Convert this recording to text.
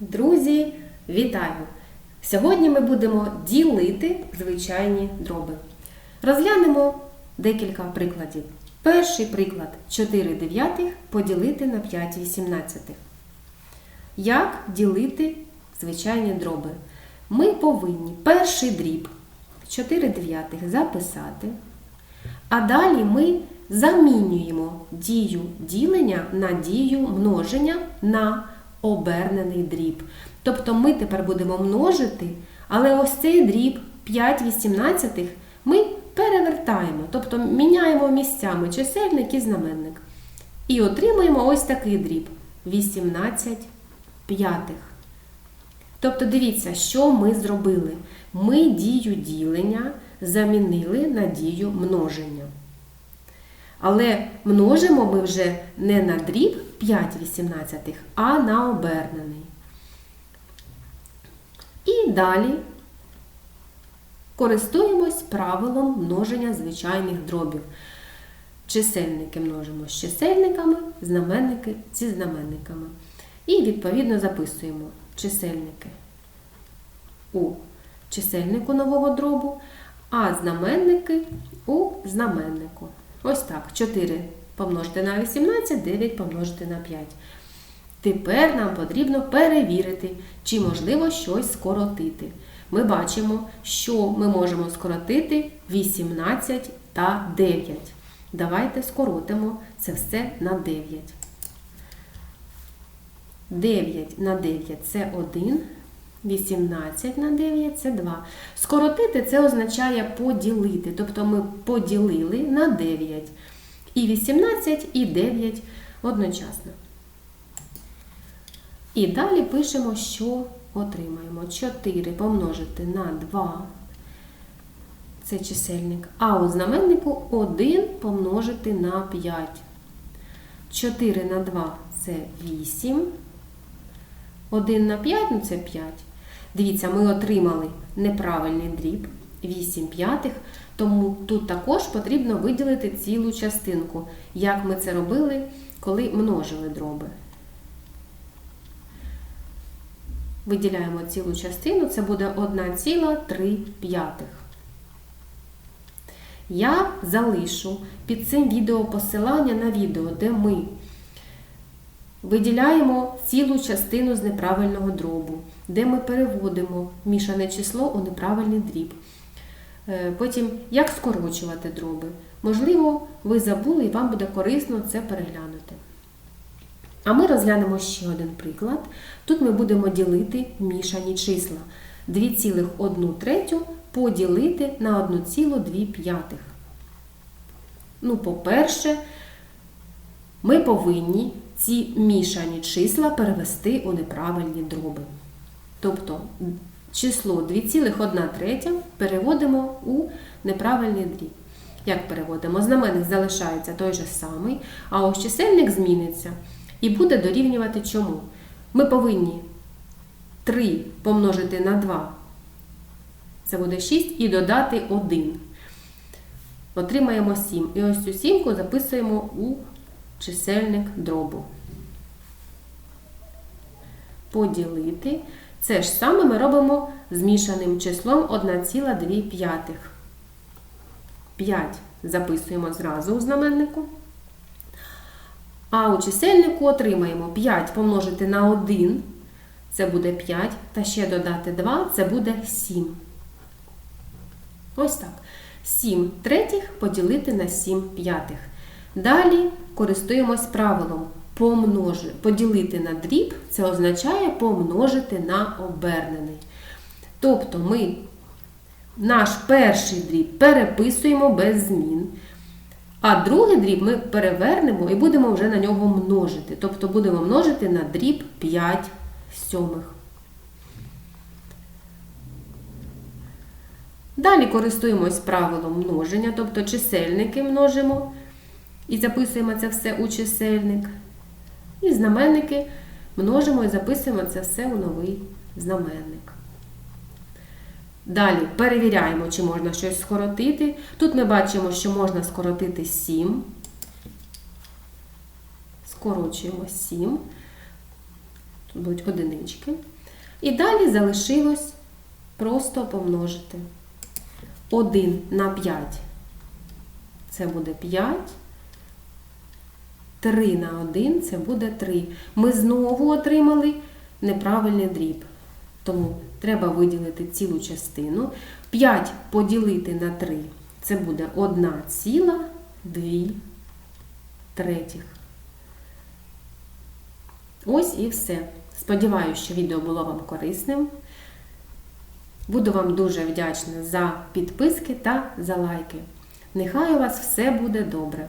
Друзі, вітаю! Сьогодні ми будемо ділити звичайні дроби. Розглянемо декілька прикладів. Перший приклад 4 дев'ятих поділити на 5 вісімнадцятих. Як ділити звичайні дроби? Ми повинні перший дріб 4 дев'ятих записати, а далі ми замінюємо дію ділення на дію множення на обернений дріб. Тобто ми тепер будемо множити, але ось цей дріб 5 вісімнадцятих ми перевертаємо, тобто міняємо місцями чисельник і знаменник. І отримуємо ось такий дріб 18 п'ятих. Тобто, дивіться, що ми зробили. Ми дію ділення замінили на дію множення. Але множимо ми вже не на дріб 5 вісімнадцятих, а на обернений. І далі користуємось правилом множення звичайних дробів. Чисельники множимо з чисельниками, знаменники зі знаменниками. І відповідно записуємо чисельники у чисельнику нового дробу, а знаменники у знаменнику. Ось так. 4 помножити на 18, 9 помножити на 5. Тепер нам потрібно перевірити, чи можливо щось скоротити. Ми бачимо, що ми можемо скоротити 18 та 9. Давайте скоротимо це все на 9. 9 на 9 це 1. 18 на 9 це 2. Скоротити це означає поділити. Тобто ми поділили на 9. І 18, і 9 одночасно. І далі пишемо, що отримаємо. 4 помножити на 2. Це чисельник. А у знаменнику 1 помножити на 5. 4 на 2 це 8. 1 на 5 ну це 5. Дивіться, ми отримали неправильний дріб 8 п'ятих, тому тут також потрібно виділити цілу частинку, як ми це робили, коли множили дроби. Виділяємо цілу частину, це буде 1,3 п'ятих. Я залишу під цим відео посилання на відео, де ми виділяємо цілу частину з неправильного дробу, де ми переводимо мішане число у неправильний дріб. Е, Потім, як скорочувати дроби. Можливо, ви забули і вам буде корисно це переглянути. А ми розглянемо ще один приклад. Тут ми будемо ділити мішані числа. 2,1 третю поділити на 1,2. Ну, по-перше, ми повинні ці мішані числа перевести у неправильні дроби. Тобто число 2,1 третя переводимо у неправильний дріб. Як переводимо? Знаменник залишається той же самий, а ось чисельник зміниться і буде дорівнювати чому? Ми повинні 3 помножити на 2, це буде 6, і додати 1. Отримаємо 7. І ось цю сімку записуємо у чисельник дробу. Поділити. Це ж саме ми робимо змішаним числом 1,2 5 записуємо зразу у знаменнику. А у чисельнику отримаємо 5 помножити на 1, це буде 5, та ще додати 2, це буде 7. Ось так. 7 третіх поділити на 7 п'ятих. Далі користуємось правилом помножи, поділити на дріб, це означає помножити на обернений. Тобто ми наш перший дріб переписуємо без змін. А другий дріб ми перевернемо і будемо вже на нього множити. Тобто будемо множити на дріб 5 сьомих. Далі користуємось правилом множення, тобто чисельники множимо і записуємо це все у чисельник. І знаменники множимо і записуємо це все у новий знаменник. Далі перевіряємо, чи можна щось скоротити. Тут ми бачимо, що можна скоротити 7. Скорочуємо 7. Тут будуть одинички. І далі залишилось просто помножити. 1 на 5 це буде 5. 3 на 1 це буде 3. Ми знову отримали неправильний дріб. Тому треба виділити цілу частину. 5 поділити на 3 це буде 1 ціла 2 третіх. Ось і все. Сподіваюся, що відео було вам корисним. Буду вам дуже вдячна за підписки та за лайки. Нехай у вас все буде добре!